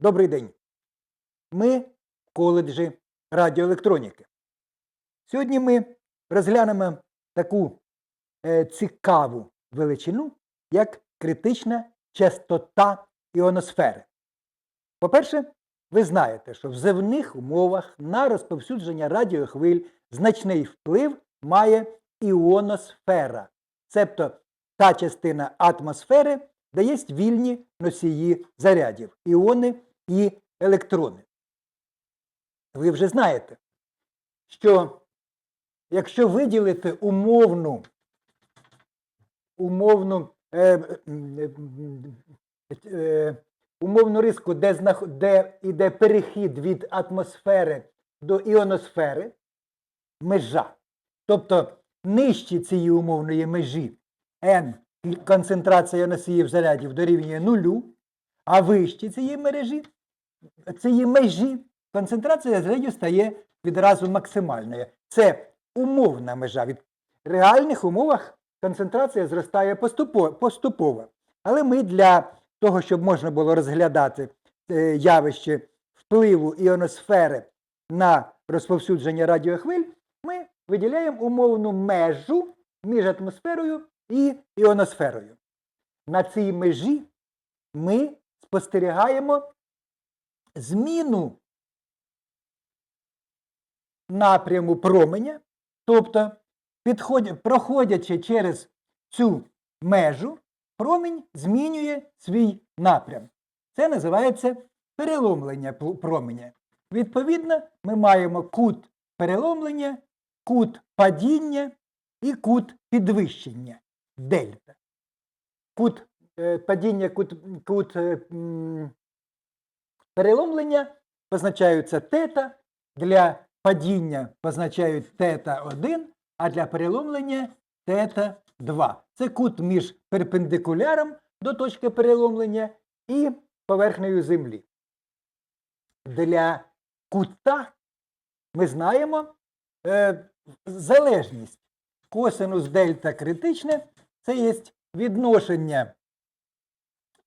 Добрий день. Ми в коледжі радіоелектроніки. Сьогодні ми розглянемо таку е, цікаву величину, як критична частота іоносфери. По-перше, ви знаєте, що в земних умовах на розповсюдження радіохвиль значний вплив має іоносфера, цебто та частина атмосфери, де є вільні носії зарядів, іони і електрони. Ви вже знаєте, що якщо виділити умовну, умовну, е, м, е, умовну риску, де, знах- де йде перехід від атмосфери до іоносфери, межа. Тобто нижче цієї умовної межі N концентрація носіїв зарядів дорівнює нулю, а вище цієї мережі, цієї межі концентрація зарядів стає відразу максимальною. Це умовна межа. Від реальних умовах концентрація зростає поступово. Але ми для того, щоб можна було розглядати е, явище впливу іоносфери на розповсюдження радіохвиль, ми виділяємо умовну межу між атмосферою і іоносферою. На цій межі ми спостерігаємо зміну напряму променя, тобто, проходячи через цю межу, промінь змінює свій напрям. Це називається переломлення променя. Відповідно, ми маємо кут переломлення, кут падіння і кут підвищення дельта. Кут е, падіння, кут, кут е, переломлення позначаються тета, для падіння позначають тета 1, а для переломлення тета 2. Це кут між перпендикуляром до точки переломлення і поверхнею Землі. Для кута ми знаємо е, залежність. Косинус дельта критичне це є відношення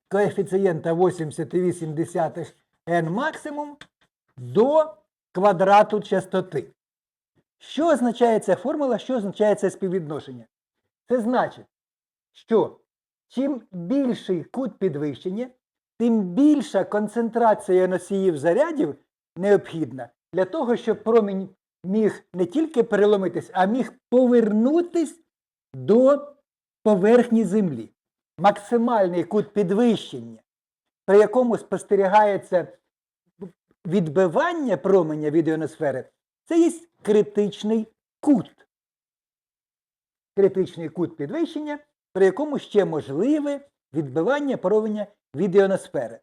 коефіцієнта 80,8 n максимум до квадрату частоти. Що означає ця формула, що означає це співвідношення? Це значить, що чим більший кут підвищення, тим більша концентрація носіїв зарядів необхідна для того, щоб промінь міг не тільки переломитись, а міг повернутись до поверхні Землі. Максимальний кут підвищення, при якому спостерігається відбивання променя від іоносфери, це є критичний кут. Критичний кут підвищення, при якому ще можливе відбивання променя від іоносфери.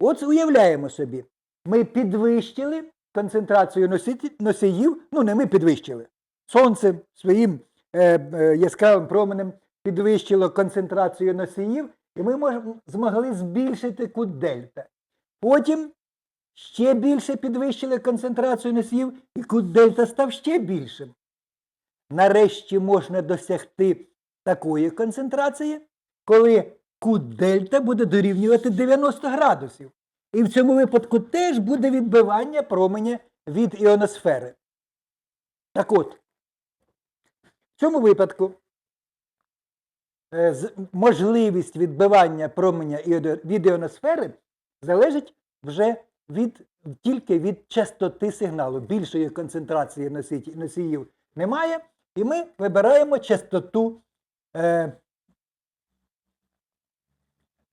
От уявляємо собі, ми підвищили концентрацію носіїв, ну не ми підвищили. Сонце своїм е, е, яскравим променем підвищило концентрацію носіїв, і ми мож, змогли збільшити кут дельта. Потім ще більше підвищили концентрацію носіїв, і кут дельта став ще більшим. Нарешті можна досягти такої концентрації, коли кут дельта буде дорівнювати 90 градусів. І в цьому випадку теж буде відбивання променя від іоносфери. Так от, в цьому випадку е, можливість відбивання променя від іоносфери залежить вже від, тільки від частоти сигналу. Більшої концентрації носіїв немає, і ми вибираємо частоту е,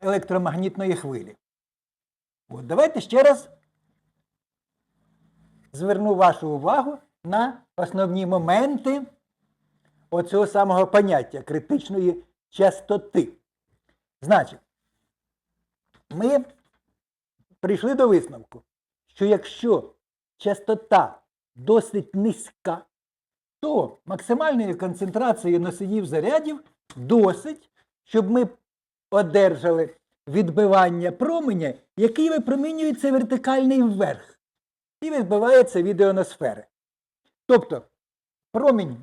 електромагнітної хвилі. От, давайте ще раз зверну вашу увагу на основні моменти оцього самого поняття критичної частоти. Значить, ми прийшли до висновку, що якщо частота досить низька, то максимальної концентрації носіїв зарядів досить, щоб ми одержали відбивання променя, який випромінюється вертикальний вверх і відбивається від іоносфери. Тобто промінь,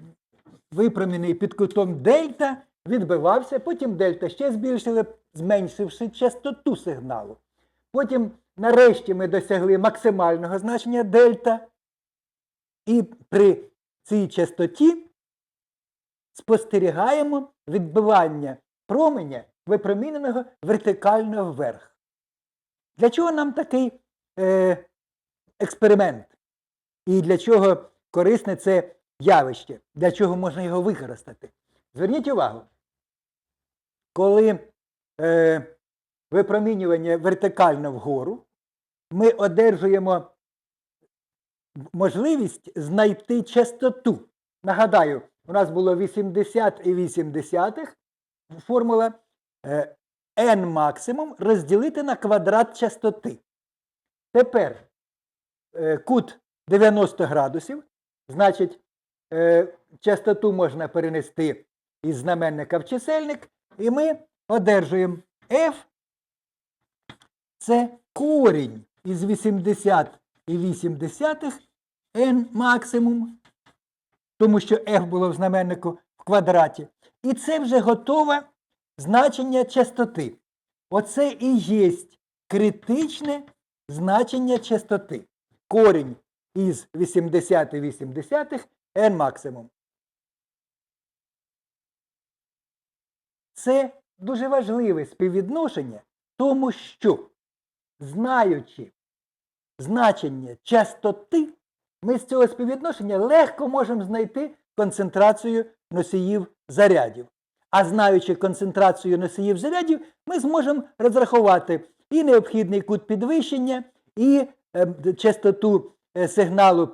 випромінений під кутом дельта, відбивався, потім дельта ще збільшили, зменшивши частоту сигналу. Потім нарешті ми досягли максимального значення дельта, і при цій частоті спостерігаємо відбивання променя, випроміненого вертикально вверх. Для чого нам такий е, експеримент? І для чого корисне це явище? Для чого можна його використати? Зверніть увагу, коли е, випромінювання вертикально вгору, ми одержуємо можливість знайти частоту. Нагадаю, у нас було 80 і 80 формула е, n максимум розділити на квадрат частоти. Тепер е, кут 90 градусів, значить, е, частоту можна перенести із знаменника в чисельник, і ми одержуємо f це корінь із 80 і 80 n максимум, тому що f було в знаменнику в квадраті. І це вже готове значення частоти. Оце і є критичне значення частоти. Корінь із 80 і 80 n максимум. Це дуже важливе співвідношення, тому що, знаючи значення частоти, ми з цього співвідношення легко можемо знайти концентрацію носіїв зарядів. А знаючи концентрацію носіїв зарядів, ми зможемо розрахувати і необхідний кут підвищення, і е, частоту е, сигналу,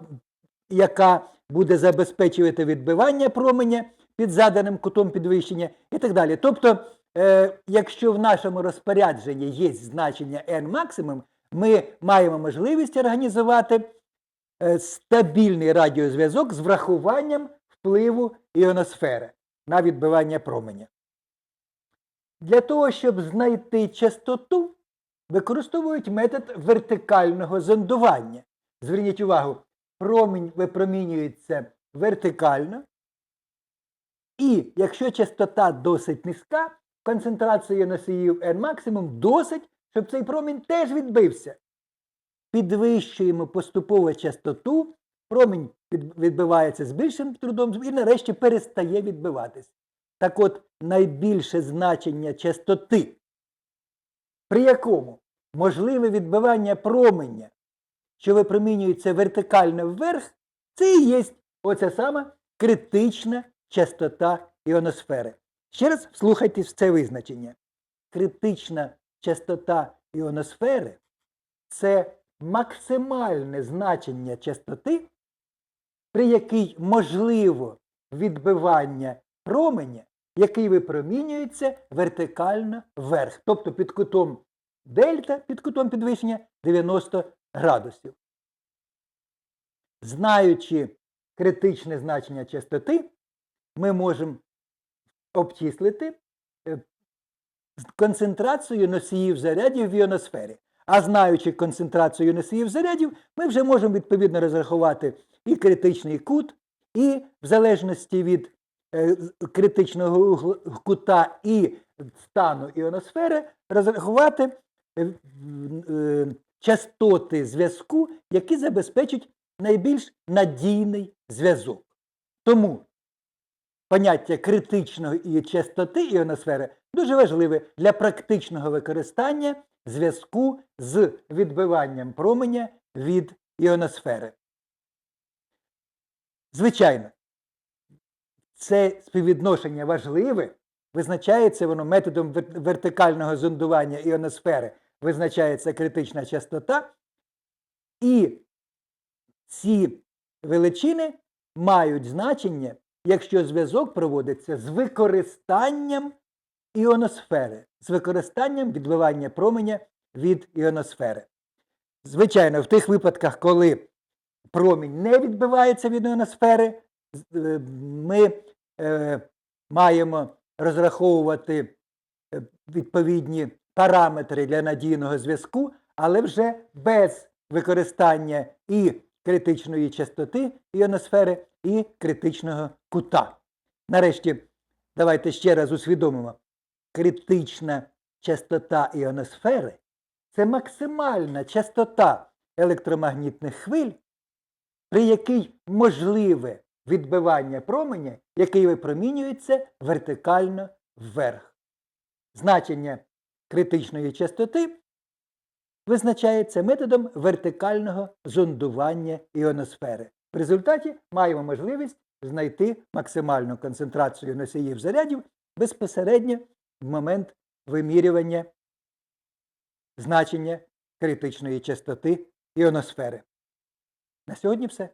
яка буде забезпечувати відбивання променя під заданим кутом підвищення і так далі. Тобто, е, якщо в нашому розпорядженні є значення n максимум, ми маємо можливість організувати е, стабільний радіозв'язок з врахуванням впливу іоносфери на відбивання променя. Для того, щоб знайти частоту, використовують метод вертикального зондування. Зверніть увагу, промінь випромінюється вертикально, і якщо частота досить низька, концентрація носіїв N максимум досить, щоб цей промінь теж відбився. Підвищуємо поступово частоту, промінь відбивається з більшим трудом і нарешті перестає відбиватись. Так от найбільше значення частоти, при якому можливе відбивання променя, що випромінюється вертикально вверх, це і є оця сама критична частота іоносфери. Ще раз вслухайтесь в це визначення. Критична частота іоносфери це максимальне значення частоти, при якій можливо відбивання променя, який випромінюється вертикально вверх, тобто під кутом дельта, під кутом підвищення 90 градусів. Знаючи критичне значення частоти, ми можемо обчислити е, концентрацію носіїв зарядів в іоносфері. А знаючи концентрацію носіїв зарядів, ми вже можемо відповідно розрахувати і критичний кут, і в залежності від е, критичного кута і стану іоносфери розрахувати е, частоти зв'язку, які забезпечать найбільш надійний зв'язок. Тому поняття критичної частоти іоносфери дуже важливе для практичного використання зв'язку з відбиванням променя від іоносфери. Звичайно, це співвідношення важливе, визначається воно методом вертикального зондування іоносфери, визначається критична частота, і ці величини мають значення, якщо зв'язок проводиться з використанням іоносфери, з використанням відбивання променя від іоносфери. Звичайно, в тих випадках, коли промінь не відбивається від іоносфери, е, ми е, маємо розраховувати е, відповідні параметри для надійного зв'язку, але вже без використання і критичної частоти іоносфери, і критичного кута. Нарешті, давайте ще раз усвідомимо, критична частота іоносфери це максимальна частота електромагнітних хвиль, при якій можливе відбивання променя, який випромінюється вертикально вверх. Значення критичної частоти визначається методом вертикального зондування іоносфери. В результаті маємо можливість знайти максимальну концентрацію носіїв зарядів безпосередньо в момент вимірювання значення критичної частоти іоносфери. На сьогодні все.